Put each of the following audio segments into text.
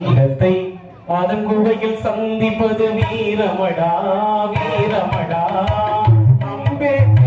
உலகத்தை அதன் குகையில் சந்திப்பது வீரமடா வீரமடா. அம்பேத்கர்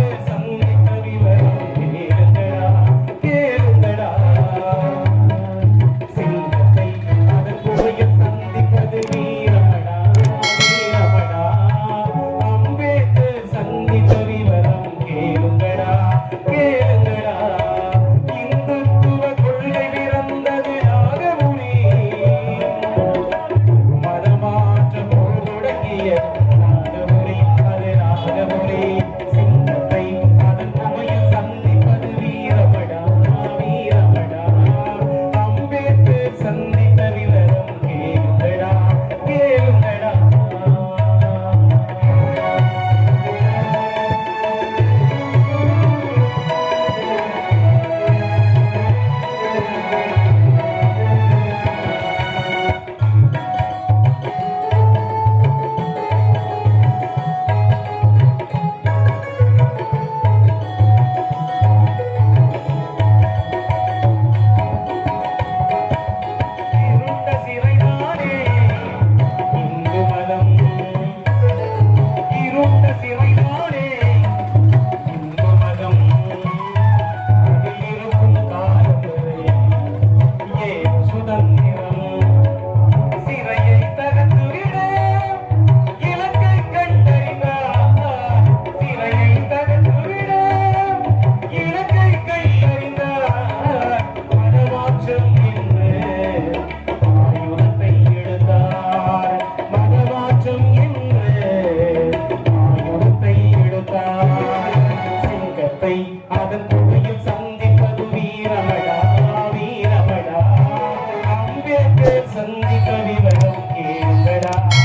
அம்பேத்கர் சந்தித்த விவரம் கேளுங்களா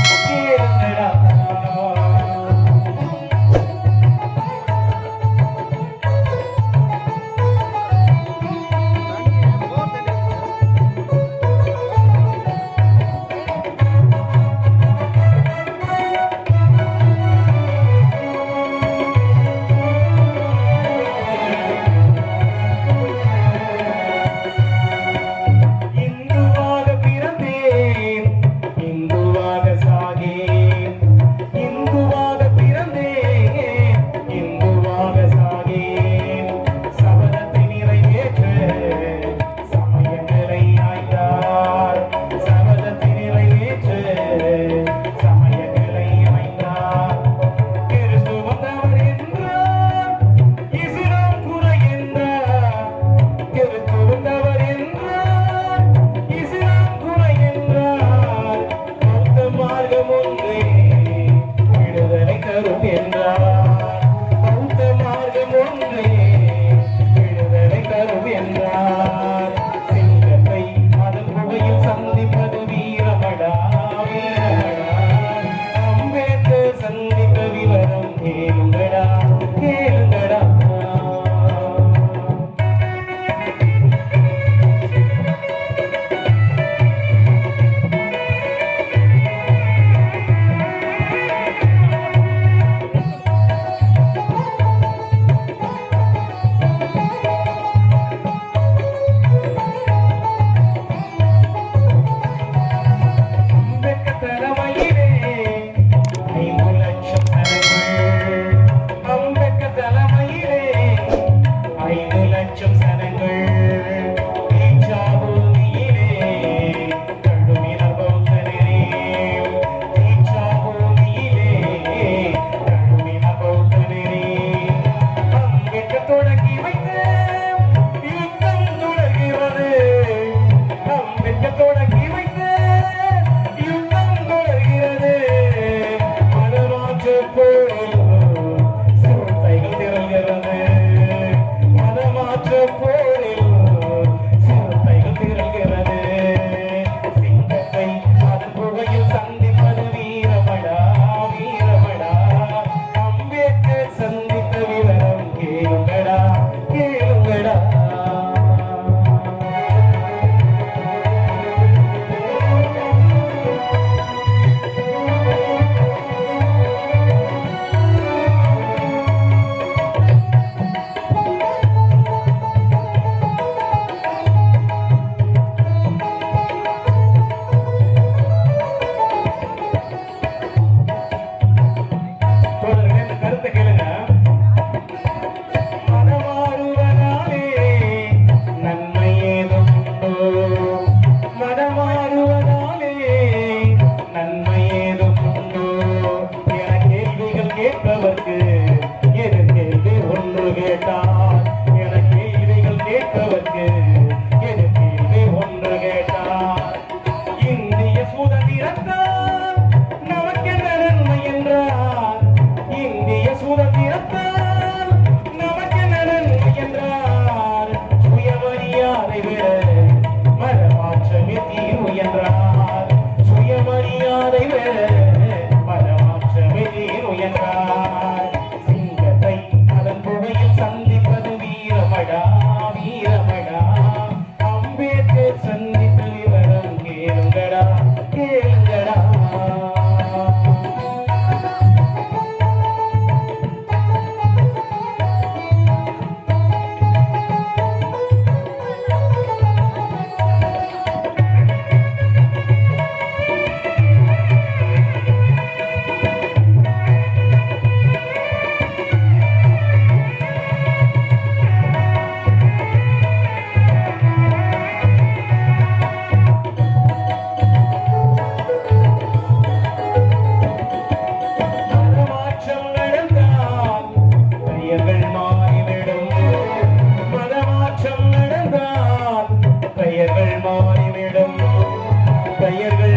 Ibu Yendra மாறிவிடும். பெயர்கள்